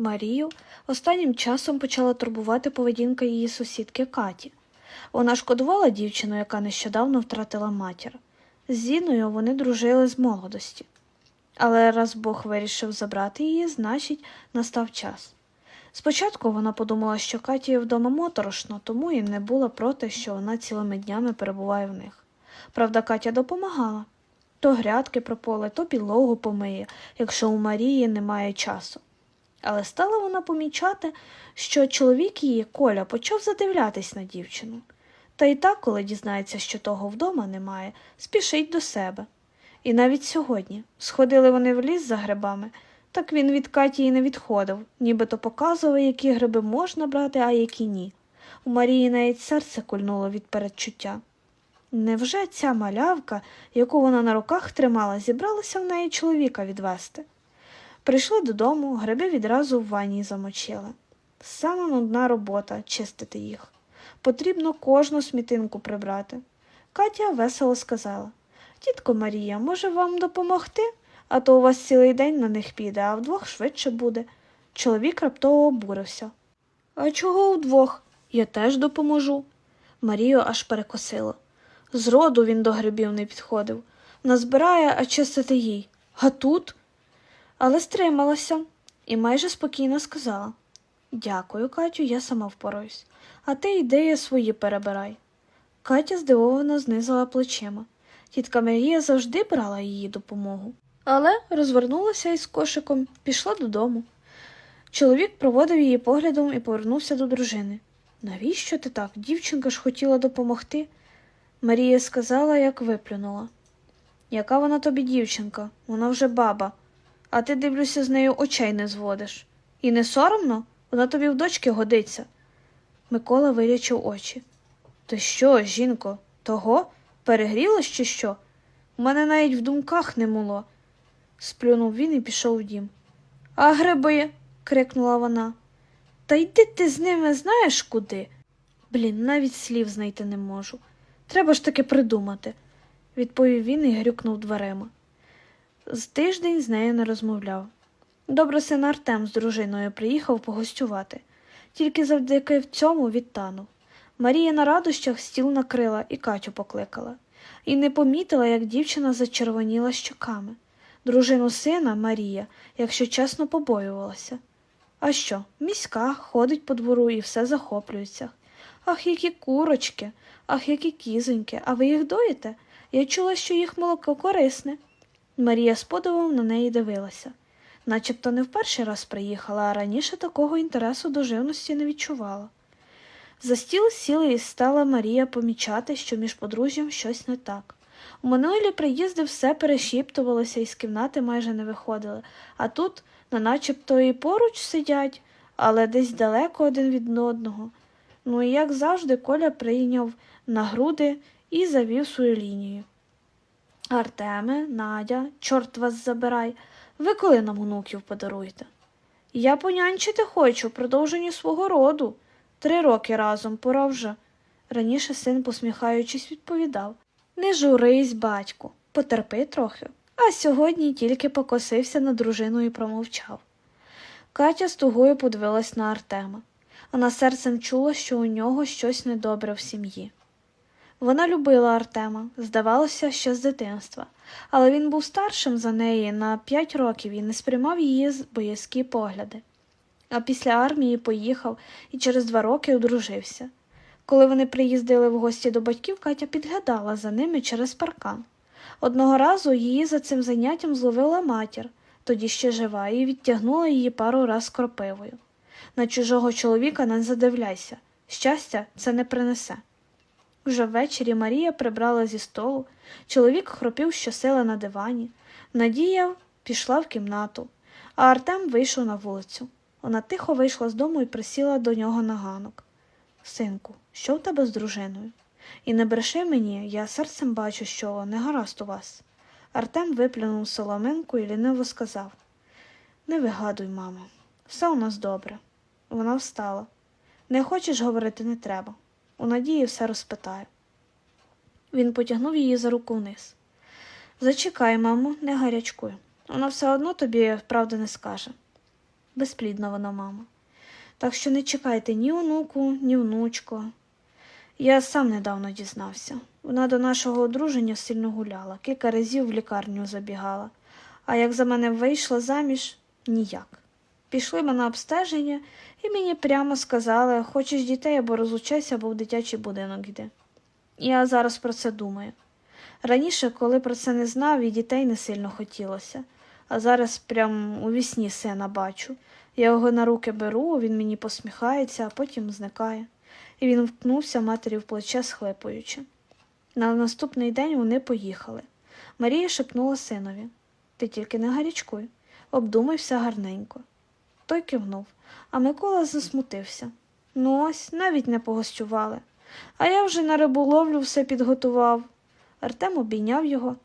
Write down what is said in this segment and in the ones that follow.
Марію останнім часом почала турбувати поведінка її сусідки Каті. Вона шкодувала дівчину, яка нещодавно втратила матір. З Зіною вони дружили з молодості. Але раз Бог вирішив забрати її, значить, настав час. Спочатку вона подумала, що Каті вдома моторошно, тому і не була проти, що вона цілими днями перебуває в них. Правда, Катя допомагала то грядки прополе, то підлогу помиє, якщо у Марії немає часу. Але стала вона помічати, що чоловік її, Коля, почав задивлятись на дівчину. Та й так, коли дізнається, що того вдома немає, спішить до себе. І навіть сьогодні сходили вони в ліс за грибами, так він від Каті й не відходив, нібито показував, які гриби можна брати, а які ні. У Марії навіть серце кульнуло від передчуття. Невже ця малявка, яку вона на руках тримала, зібралася в неї чоловіка відвести? Прийшли додому, гриби відразу в ванні замочили. Саме нудна робота чистити їх. Потрібно кожну смітинку прибрати. Катя весело сказала Тітко Марія, може вам допомогти? А то у вас цілий день на них піде, а вдвох швидше буде. Чоловік раптово обурився. А чого вдвох? Я теж допоможу. Марію аж перекосило. Зроду він до грибів не підходив. Назбирає, а чистити їй. А тут? Але стрималася і майже спокійно сказала Дякую, Катю, я сама впораюсь, а ти ідеї свої перебирай. Катя здивовано знизила плечима. Тітка Марія завжди брала її допомогу, але розвернулася із кошиком, пішла додому. Чоловік проводив її поглядом і повернувся до дружини. Навіщо ти так? Дівчинка ж хотіла допомогти. Марія сказала, як виплюнула. Яка вона тобі дівчинка? Вона вже баба, а ти, дивлюся, з нею очей не зводиш. І не соромно? Вона тобі в дочки годиться. Микола вилічив очі. Ти що, жінко, того? Перегрілась чи що? У мене навіть в думках не було. Сплюнув він і пішов в дім. А гриби? крикнула вона. Та йди ти з ними знаєш куди? Блін, навіть слів знайти не можу. Треба ж таки придумати, відповів він і грюкнув дверима. З тиждень з нею не розмовляв. Добре син Артем з дружиною приїхав погостювати, тільки завдяки цьому відтанув. Марія на радощах стіл накрила і Катю покликала, і не помітила, як дівчина зачервоніла щоками. Дружину сина Марія, якщо чесно, побоювалася. А що, міська, ходить по двору і все захоплюється. Ах, які курочки, ах, які кізоньки, а ви їх доїте? Я чула, що їх молоко корисне. Марія з подивом на неї дивилася. Начебто не в перший раз приїхала, а раніше такого інтересу до живності не відчувала. За стіл сіли і стала Марія помічати, що між подружжям щось не так. У минулі приїзди все перешіптувалося і з кімнати майже не виходили, а тут, на начебто, і поруч сидять, але десь далеко один від одного. Ну і як завжди, Коля прийняв на груди і завів свою лінію. Артеме, Надя, чорт вас забирай, ви коли нам онуків подаруєте? Я понянчити хочу, продовження свого роду. Три роки разом, пора вже. Раніше син, посміхаючись, відповідав Не журись, батьку, потерпи трохи. А сьогодні тільки покосився на дружину і промовчав. Катя з тугою подивилась на Артема. Вона серцем чула, що у нього щось недобре в сім'ї. Вона любила Артема, здавалося, ще з дитинства, але він був старшим за неї на п'ять років і не сприймав її боязкі погляди. А після армії поїхав і через два роки одружився. Коли вони приїздили в гості до батьків, Катя підглядала за ними через паркан. Одного разу її за цим заняттям зловила матір, тоді ще жива, і відтягнула її пару раз кропивою. На чужого чоловіка не задивляйся, щастя це не принесе. Вже ввечері Марія прибрала зі столу, чоловік хропів щосили на дивані. Надія пішла в кімнату, а Артем вийшов на вулицю. Вона тихо вийшла з дому і присіла до нього на ганок. Синку, що в тебе з дружиною? І не бреши мені, я серцем бачу, що не гаразд у вас. Артем виплюнув соломинку і ліниво сказав Не вигадуй, мамо, все у нас добре. Вона встала. Не хочеш говорити, не треба. У надії все розпитаю. Він потягнув її за руку вниз. Зачекай, мамо, не гарячкуй. Вона все одно тобі правди не скаже. безплідна вона мама. Так що не чекайте ні онуку, ні внучку. Я сам недавно дізнався. Вона до нашого одруження сильно гуляла, кілька разів в лікарню забігала, а як за мене вийшла заміж ніяк. Пішли ми на обстеження, і мені прямо сказали, хочеш дітей або розлучайся, або в дитячий будинок йди. Я зараз про це думаю. Раніше, коли про це не знав, і дітей не сильно хотілося, а зараз прям у вісні сина бачу. Я його на руки беру, він мені посміхається, а потім зникає. І він вткнувся матері в плече, схлипуючи. На наступний день вони поїхали. Марія шепнула синові Ти тільки не гарячкуй, обдумай все гарненько. Той кивнув, а Микола засмутився. Ну ось, навіть не погостювали. А я вже на риболовлю все підготував. Артем обійняв його.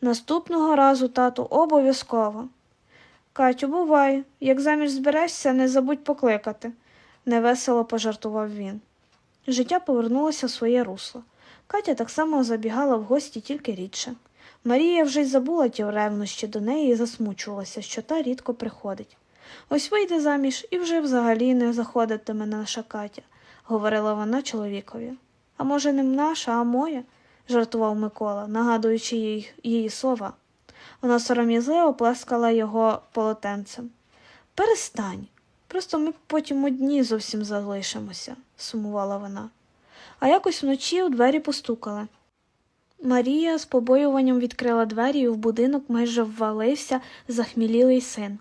Наступного разу, тату, обов'язково. Катю, бувай, як заміж зберешся, не забудь покликати, невесело пожартував він. Життя повернулося в своє русло. Катя так само забігала в гості тільки рідше. Марія вже й забула ті ревнощі до неї і засмучувалася, що та рідко приходить. Ось вийде заміж і вже взагалі не заходитиме наша Катя, говорила вона чоловікові. А може, не наша, а моя? жартував Микола, нагадуючи їй її слова. Вона сором'язливо плескала його полотенцем. Перестань. Просто ми потім одні зовсім залишимося, сумувала вона. А якось вночі у двері постукали. Марія з побоюванням відкрила двері і в будинок майже ввалився захмілілий син.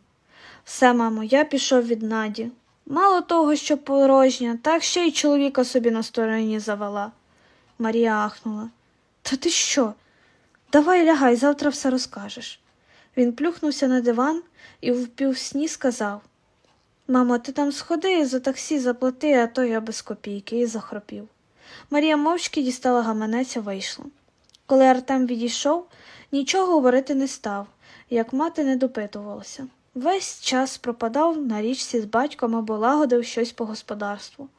Все, мамо, я пішов від Наді. Мало того, що порожня, так ще й чоловіка собі на стороні завела. Марія ахнула. Та ти що? Давай лягай, завтра все розкажеш. Він плюхнувся на диван і в півсні сказав Мамо, ти там сходи, за таксі заплати, а то я без копійки, і захропів. Марія мовчки дістала гаманець і вийшла. Коли Артем відійшов, нічого говорити не став, як мати не допитувалася. Весь час пропадав на річці з батьком або лагодив щось по господарству.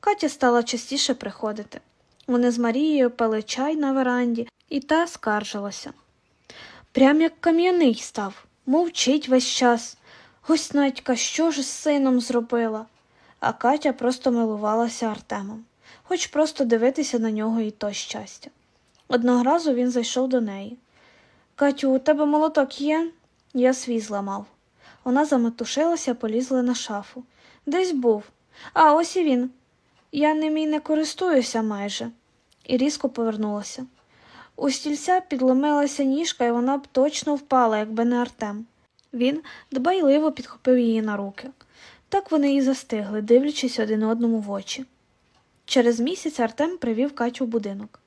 Катя стала частіше приходити. Вони з Марією пили чай на веранді, і та скаржилася. Прям як кам'яний став, мовчить весь час. Ось Надька, що ж з сином зробила? А Катя просто милувалася Артемом, хоч просто дивитися на нього і то щастя. Одного разу він зайшов до неї. Катю, у тебе молоток є? Я свій зламав. Вона заметушилася, полізла на шафу. Десь був. А ось і він. Я ним і не користуюся майже. І різко повернулася. У стільця підломилася ніжка, і вона б точно впала, якби не Артем. Він дбайливо підхопив її на руки. Так вони і застигли, дивлячись один одному в очі. Через місяць Артем привів Катю в будинок.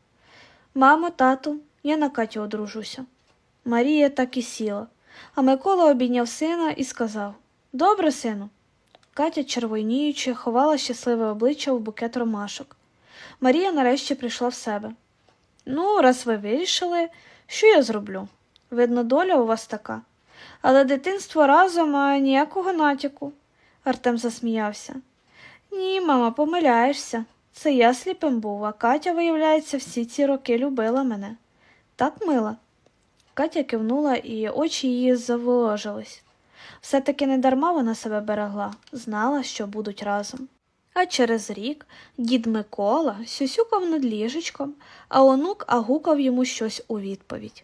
Мамо, тату, я на Катю одружуся. Марія так і сіла, а Микола обійняв сина і сказав Добре, сину. Катя, червоніючи, ховала щасливе обличчя в букет ромашок. Марія нарешті прийшла в себе. Ну, раз ви вирішили, що я зроблю? Видно, доля у вас така. Але дитинство разом, а ніякого натяку. Артем засміявся. Ні, мама, помиляєшся. Це я сліпим був, а Катя, виявляється, всі ці роки любила мене. Так мила. Катя кивнула, і очі її заволожились. Все-таки не дарма вона себе берегла, знала, що будуть разом. А через рік дід Микола сюсюкав над ліжечком, а онук агукав йому щось у відповідь.